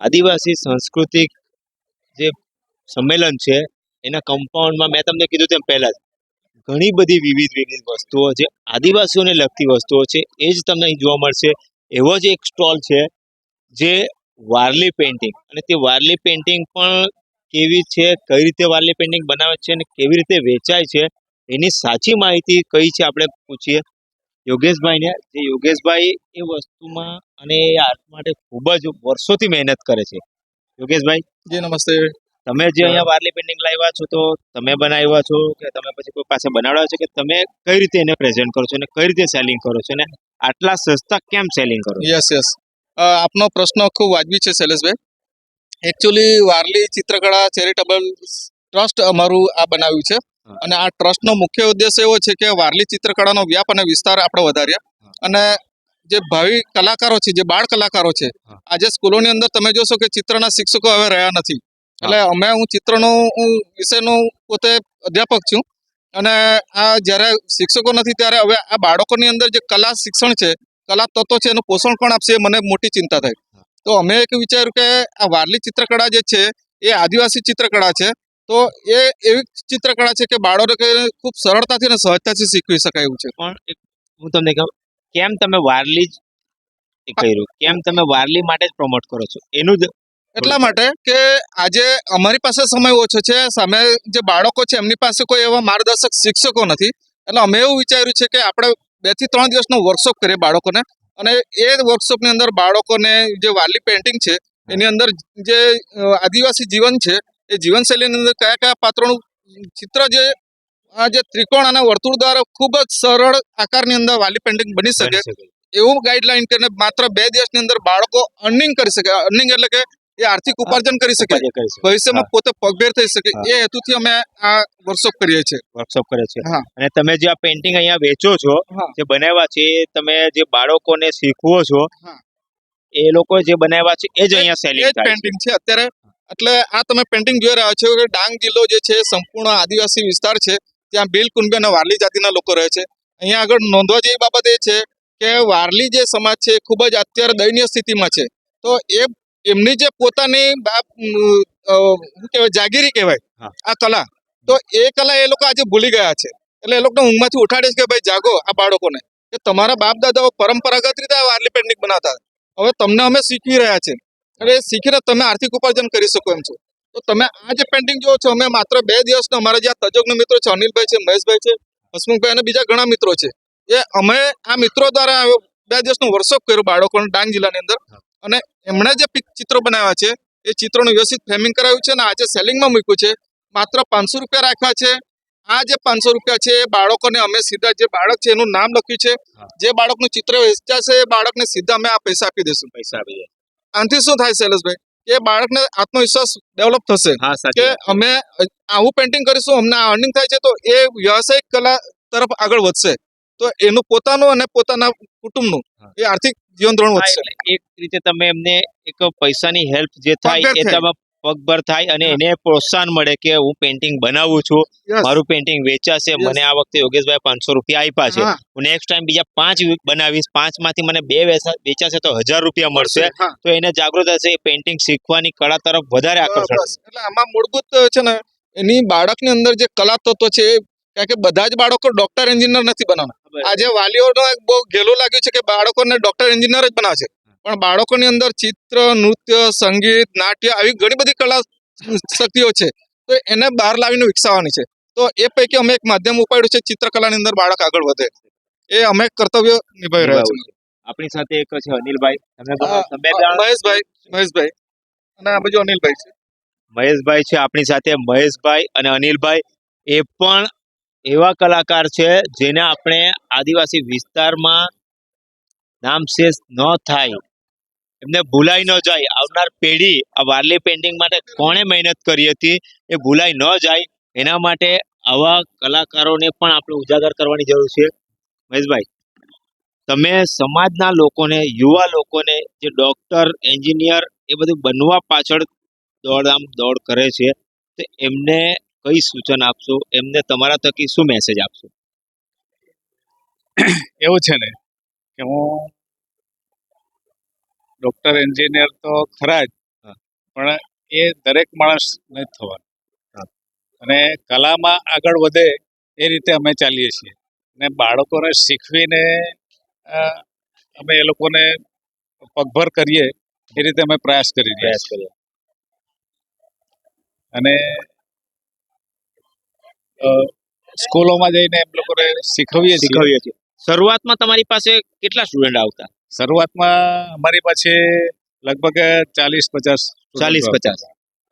આદિવાસી સાંસ્કૃતિક જે સંમેલન છે, એના કમ્પાઉન્ડમાં મેં તમને કીધું તેમ પહેલા જ, ઘણી બધી વિવિધ વિવિધ વસ્તુઓ જે આદિવાસીઓને લગતી વસ્તુઓ છે, એ જ તમને અહીં જોવા મળશે. એવો જ એક સ્ટોલ છે, જે વારલી પેઇન્ટિંગ અને તે વારલી પેઇન્ટિંગ પણ કેવી છે, કઈ રીતે વારલી પેઇન્ટિંગ બનાવે છે, અને કેવી રીતે વેચાય છે એની સાચી માહિતી કઈ છે આપણે પૂછીએ? યોગેશભાઈને જે યોગેશભાઈ એ વસ્તુમાં અને એ આર્ટ માટે ખૂબ જ વર્ષોથી મહેનત કરે છે. યોગેશભાઈ? જી નમસ્તે. તમે જે અહીંયા વારલી પેઇન્ટિંગ લાવ્યા છો તો તમે બનાવ્યા છો કે તમે પછી કોઈ પાસે બનાવ્યા છો કે તમે કઈ રીતે એને પ્રેઝન્ટ કરો છો અને કઈ રીતે સેલિંગ કરો છો અને આટલા સસ્તા કેમ સેલિંગ કરો યસ યસ આપનો પ્રશ્ન ખૂબ વાજબી છે શૈલેષભાઈ. એકચ્યુઅલી વારલી ચિત્રકળા ચેરિટેબલ ટ્રસ્ટ અમારું આ બનાવ્યું છે. અને આ ટ્રસ્ટનો મુખ્ય ઉદ્દેશ એવો છે કે વારલી ચિત્રકળાનો વ્યાપ અને વિસ્તાર આપણે વધાર્યા અને જે ભાવિ કલાકારો છે જે બાળ કલાકારો છે. આજે સ્કૂલોની અંદર તમે જોશો કે ચિત્રના શિક્ષકો હવે રહ્યા નથી. એટલે અમે હું ચિત્રનો હું વિષયનો પોતે અધ્યાપક છું. અને આ જ્યારે શિક્ષકો નથી ત્યારે હવે આ બાળકોની અંદર જે કલા શિક્ષણ છે કલા તત્વો છે એનું પોષણ પણ આપશે એ મને મોટી ચિંતા થાય. તો અમે એક વિચાર્યું કે આ વારલી ચિત્રકળા જે છે એ આદિવાસી ચિત્રકળા છે. તો એ એવી ચિત્રકળા છે કે બાળકો ખૂબ સરળતાથી અને સહજતાથી શીખવી શકાય એવું છે. પણ હું તમને કહું કેમ તમે વારલી જ કર્યું? કેમ તમે વારલી માટે જ પ્રમોટ કરો છો? એનું જ એટલા માટે કે આજે અમારી પાસે સમય ઓછો છે સામે જે બાળકો છે એમની પાસે કોઈ એવા માર્ગદર્શક શિક્ષકો નથી. એટલે અમે એવું વિચાર્યું છે કે આપણે બેથી ત્રણ દિવસનો વર્કશોપ કરીએ બાળકોને. અને એ વર્કશોપની અંદર બાળકોને જે વાલી પેઇન્ટિંગ છે એની અંદર જે આદિવાસી જીવન છે એ જીવનશૈલીની અંદર કયા કયા પાત્રોનું ચિત્ર જે આ જે ત્રિકોણ અને વર્તુળ દ્વારા ખૂબ જ સરળ આકારની અંદર વાલી પેન્ટિંગ બની શકે. એવું ગાઈડલાઈન કરીને માત્ર બે દિવસની અંદર બાળકો અર્નિંગ કરી શકે. અર્નિંગ એટલે કે એ આર્થિક ઉપાર્જન કરી શકે. ભવિષ્યમાં પોતે પગભેર થઈ શકે. એ હેતુથી અમે આ વર્કશોપ કરીએ છીએ. વર્કશોપ કરીએ છીએ. અને તમે જે આ પેઇન્ટિંગ અહીંયા વેચો છો જે બનાવ્યા છે તમે જે બાળકોને શીખવો છો એ લોકો જે બનાવ્યા છે એ જ અહીંયા સેલિંગ થાય પેન્ટિંગ છે. અત્યારે એટલે આ તમે પેન્ટિંગ જોઈ રહ્યા છો કે ડાંગ જિલ્લો જે છે સંપૂર્ણ આદિવાસી વિસ્તાર છે. ત્યાં ભીલ કુંભી અને વારલી જાતિના લોકો રહે છે. અહીંયા આગળ નોંધવા જેવી બાબત એ છે કે વારલી જે સમાજ છે એ ખૂબ જ અત્યારે દયનીય સ્થિતિમાં છે. તો એ એમની જે પોતાની શું કહેવાય જાગીરી કહેવાય આ કલા. તો એ કલા એ લોકો આજે ભૂલી ગયા છે. એટલે એ લોકોને ઊંઘમાંથી ઉઠાડે છે કે ભાઈ જાગો આ બાળકોને. કે તમારા બાપ દાદાઓ પરંપરાગત રીતે આ વારલી પેન્ટિંગ બનાવતા હવે તમને અમે શીખવી રહ્યા છે. અને શીખીને તમે આર્થિક ઉપાર્જન કરી શકો એમ છો. તો તમે આ જે પેન્ટિંગ જોવો છો અમે માત્ર બે દિવસનો અમારા જે આ તજજ્ઞ મિત્રો છે અનિલભાઈ છે મહેશભાઈ છે હસમુખભાઈ અને બીજા ઘણા મિત્રો છે. એ અમે આ મિત્રો દ્વારા બે દિવસનો વર્કશોપ કર્યો બાળકોને ડાંગ જિલ્લાની અંદર. અને એમણે જે ચિત્રો બનાવ્યા છે એ ચિત્રોનું વ્યવસ્થિત ફ્રેમિંગ કરાવ્યું છે અને આજે સેલિંગમાં મૂક્યું છે. માત્ર પાંચસો રૂપિયા રાખ્યા છે. આ જે પાંચસો રૂપિયા છે એ બાળકોને અમે સીધા જે બાળક છે એનું નામ લખ્યું છે. જે બાળકનું ચિત્ર વેચાશે એ બાળકને સીધા અમે આ પૈસા આપી દઈશું. પૈસા આપી જાય આનાથી શું થાય શૈલેષભાઈ? કે બાળકને આત્મવિશ્વાસ ડેવલપ થશે? કે અમે આવું પેન્ટિંગ કરીશું અમને અર્નિંગ થાય છે તો એ વ્યવસાયિક કલા તરફ આગળ વધશે. તો એનું પોતાનું અને પોતાના કુટુંબનું એ આર્થિક જીવન ધોરણ વધશે. એક રીતે તમે એમને એક પૈસાની હેલ્પ જે થાય એ તમે પગભર થાય અને એને પ્રોત્સાહન મળે કે હું પેઇન્ટિંગ બનાવું છું મારું પેઇન્ટિંગ વેચાશે મને આ વખતે યોગેશભાઈ પાંચસો રૂપિયા આપ્યા છે. હું. નેક્સ્ટ ટાઈમ બીજા પાંચ બનાવીશ પાંચમાંથી મને બે વેચાશે તો હજાર રૂપિયા મળશે. તો એને જાગૃત હશે એ પેઇન્ટિંગ શીખવાની કળા તરફ વધારે આકર્ષણ. એટલે આમાં મૂળભૂત છે ને એની બાળકની અંદર જે કલા તત્વ છે કારણ કે બધા જ બાળકો ડોક્ટર એન્જિનિયર નથી બનાવવાના. આજે વાલીઓનો એક બહુ ઘેલું લાગ્યું છે કે બાળકોને ડોક્ટર એન્જિનિયર જ બનાવે છે. પણ બાળકોની અંદર ચિત્ર નૃત્ય સંગીત નાટ્ય આવી ઘણી બધી કલા શક્તિઓ છે. તો એને બહાર લાવીને વિકસાવવાની છે. તો એ પૈકી અમે એક માધ્યમ ઉપાડ્યું છે ચિત્રકલાની અંદર બાળક આગળ વધે. એ અમે કર્તવ્ય નિભાવી રહ્યા છીએ. આપણી સાથે એક છે અનિલભાઈ. મહેશભાઈ મહેશભાઈ. અને આ બાજુ અનિલભાઈ છે. મહેશભાઈ છે આપણી સાથે. મહેશભાઈ અને અનિલભાઈ એ પણ એવા કલાકાર છે જેને આપણે આદિવાસી વિસ્તારમાં નામશેષ ન થાય. એમને ભૂલાઈ ન જાય. આવનાર પેઢી આ વારલી પેઇન્ટિંગ માટે કોણે મહેનત કરી હતી એ ભૂલાઈ ન જાય. એના માટે આવા કલાકારોને પણ આપણે ઉજાગર કરવાની જરૂર છે. મહેશભાઈ, તમે સમાજના લોકોને, યુવા લોકોને, જે ડોક્ટર એન્જિનિયર એ બધું બનવા પાછળ દોડામ દોડ કરે છે, તો એમને કઈ સૂચન આપશો? એમને તમારા થકી શું મેસેજ આપશો? એવું છે ને કે હું ડોક્ટર એન્જિનિયર તો ખરા જ. પણ એ દરેક માણસ નથી થવાનું. અને કલામાં આગળ વધે એ રીતે અમે ચાલીએ છીએ. અને બાળકોને શીખવીને અમે એ લોકોને પગભર કરીએ એ રીતે અમે પ્રયાસ કરી રહ્યા પ્રયાસ છીએ. અને સ્કૂલોમાં જઈને એમ લોકોને શીખવીએ શીખવીએ છીએ. શરૂઆતમાં તમારી પાસે કેટલા સ્ટુડન્ટ આવતા? શરૂઆતમાં અમારી પાસે લગભગ ચાલીસ પચાસ ચાલીસ પચાસ.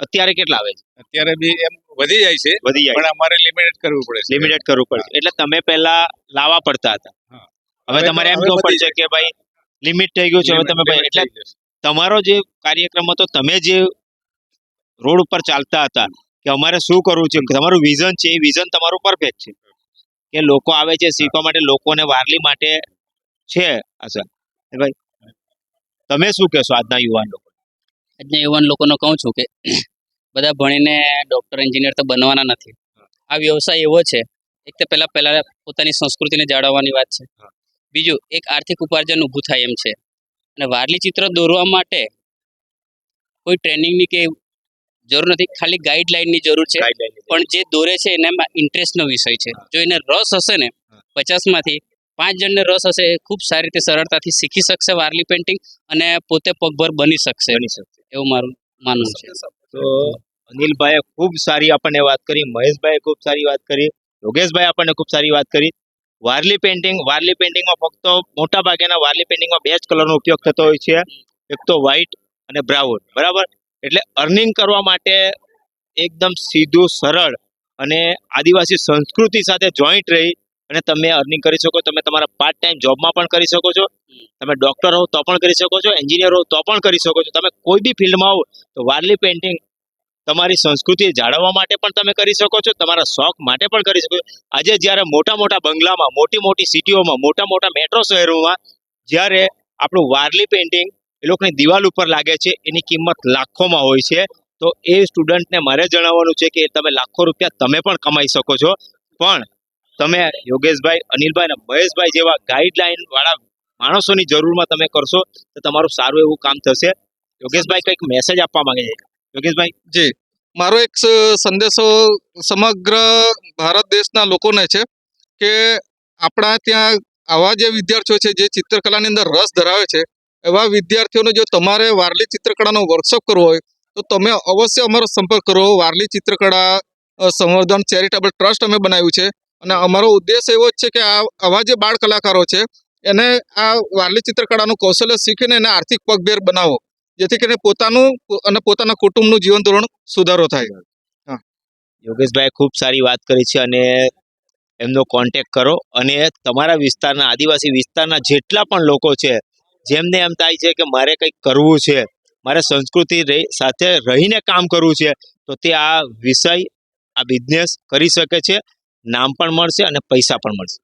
અત્યારે કેટલા આવે છે? અત્યારે બી એમ વધી જાય છે વધી જાય પણ અમારે લિમિટેડ કરવું પડે લિમિટેડ કરવું પડે એટલે તમે પહેલા લાવવા પડતા હતા. હવે તમારે એમ કેવું પડશે કે ભાઈ લિમિટ થઈ ગયું છે હવે તમે ભાઈ એટલે તમારો જે કાર્યક્રમ હતો તમે જે રોડ ઉપર ચાલતા હતા કે અમારે શું કરવું છે તમારું વિઝન છે એ વિઝન તમારું પરફેક્ટ છે. કે લોકો આવે છે શીખવા માટે લોકોને વારલી માટે છે અસર ભાઈ તમે શું કહેશો આજના યુવાન લોકો? આજના યુવાન લોકોને કહું છું કે બધા ભણીને ડૉક્ટર એન્જિનિયર તો બનવાના નથી. આ વ્યવસાય એવો છે એક તો પહેલા પહેલા પોતાની સંસ્કૃતિને જાળવવાની વાત છે. બીજું એક આર્થિક ઉપાર્જન ઊભું થાય એમ છે. અને વારલી ચિત્ર દોરવા માટે કોઈ ટ્રેનિંગની કે જરૂર નથી ખાલી ગાઈડલાઈનની જરૂર છે. પણ જે દોરે છે એનામાં ઇન્ટરેસ્ટનો વિષય છે. જો એને રસ હશે ને પચાસમાંથી પાંચ જણને રસ હશે એ ખૂબ સારી રીતે સરળતાથી શીખી શકશે વારલી પેઇન્ટિંગ અને પોતે પગભર બની શકશે. બની શકશે. એવું મારું માનવું છે. તો અનિલભાઈએ ખૂબ સારી આપણને વાત કરી મહેશભાઈએ ખૂબ સારી વાત કરી યોગેશભાઈ આપણને ખૂબ સારી વાત કરી. વારલી પેઇન્ટિંગ વારલી પેઇન્ટિંગમાં ફક્ત મોટા ભાગેના વારલી પેઇન્ટિંગમાં બે જ કલરનો ઉપયોગ થતો હોય છે. એક તો વ્હાઇટ અને બ્રાઉન બરાબર? એટલે અર્નિંગ કરવા માટે એકદમ સીધું સરળ અને આદિવાસી સંસ્કૃતિ સાથે જોઈન્ટ રહી અને તમે અર્નિંગ કરી શકો, તમે તમારા પાર્ટ ટાઈમ જોબમાં પણ કરી શકો છો. તમે ડોક્ટર હો તો પણ કરી શકો છો એન્જિનિયર હો તો પણ કરી શકો છો. તમે કોઈ બી ફિલ્ડમાં હોવ તો વારલી પેઇન્ટિંગ તમારી સંસ્કૃતિ જાળવવા માટે પણ તમે કરી શકો છો, તમારા શોખ માટે પણ કરી શકો છો. આજે જ્યારે મોટા મોટા બંગલામાં, મોટી મોટી સિટીઓમાં, મોટા મોટા મેટ્રો શહેરોમાં જ્યારે આપણું વારલી પેઇન્ટિંગ એ લોકોની દિવાલ ઉપર લાગે છે, એની કિંમત લાખોમાં હોય છે, તો એ સ્ટુડન્ટને મારે જણાવવાનું છે કે તમે લાખો રૂપિયા તમે પણ કમાઈ શકો છો. પણ તમે યોગેશભાઈ, અનિલભાઈ અને મહેશભાઈ જેવા ગાઈડલાઈન વાળા માણસોની જરૂરમાં તમે કરશો, તો તમારું સારું એવું કામ થશે. યોગેશભાઈ કંઈક મેસેજ આપવા માંગે છે. યોગેશભાઈ? મારો એક સંદેશો સમગ્ર ભારત દેશના લોકોને છે કે આપણા ત્યાં આવા જે વિદ્યાર્થીઓ છે, જે ચિત્રકલાની અંદર રસ ધરાવે છે, એવા વિદ્યાર્થીઓને જો તમારે વારલી ચિત્રકળાનો વર્કશોપ કરવો હોય, તો તમે અવશ્ય અમારો સંપર્ક કરો. વારલી ચિત્રકળા સંવર્ધન ચેરિટેબલ ટ્રસ્ટ અમે બનાવ્યું છે. અને અમારો ઉદ્દેશ એવો જ છે કે આ આવા જે બાળ કલાકારો છે, એને આ વારલી ચિત્રકળાનું કૌશલ્ય શીખીને એને આર્થિક પગભેર બનાવો, જેથી કરીને પોતાનું અને પોતાના કુટુંબનું જીવન ધોરણ સુધારો થાય. યોગેશભાઈ ખૂબ સારી વાત કરી છે અને એમનો કોન્ટેક કરો અને તમારા વિસ્તારના આદિવાસી વિસ્તારના જેટલા પણ લોકો છે, જેમને એમ થાય છે કે મારે કંઈક કરવું છે, મારે સંસ્કૃતિ સાથે રહીને કામ કરવું છે, તો તે આ વિષય, આ બિઝનેસ કરી શકે છે નામ પણ મળશે અને પૈસા પણ મળશે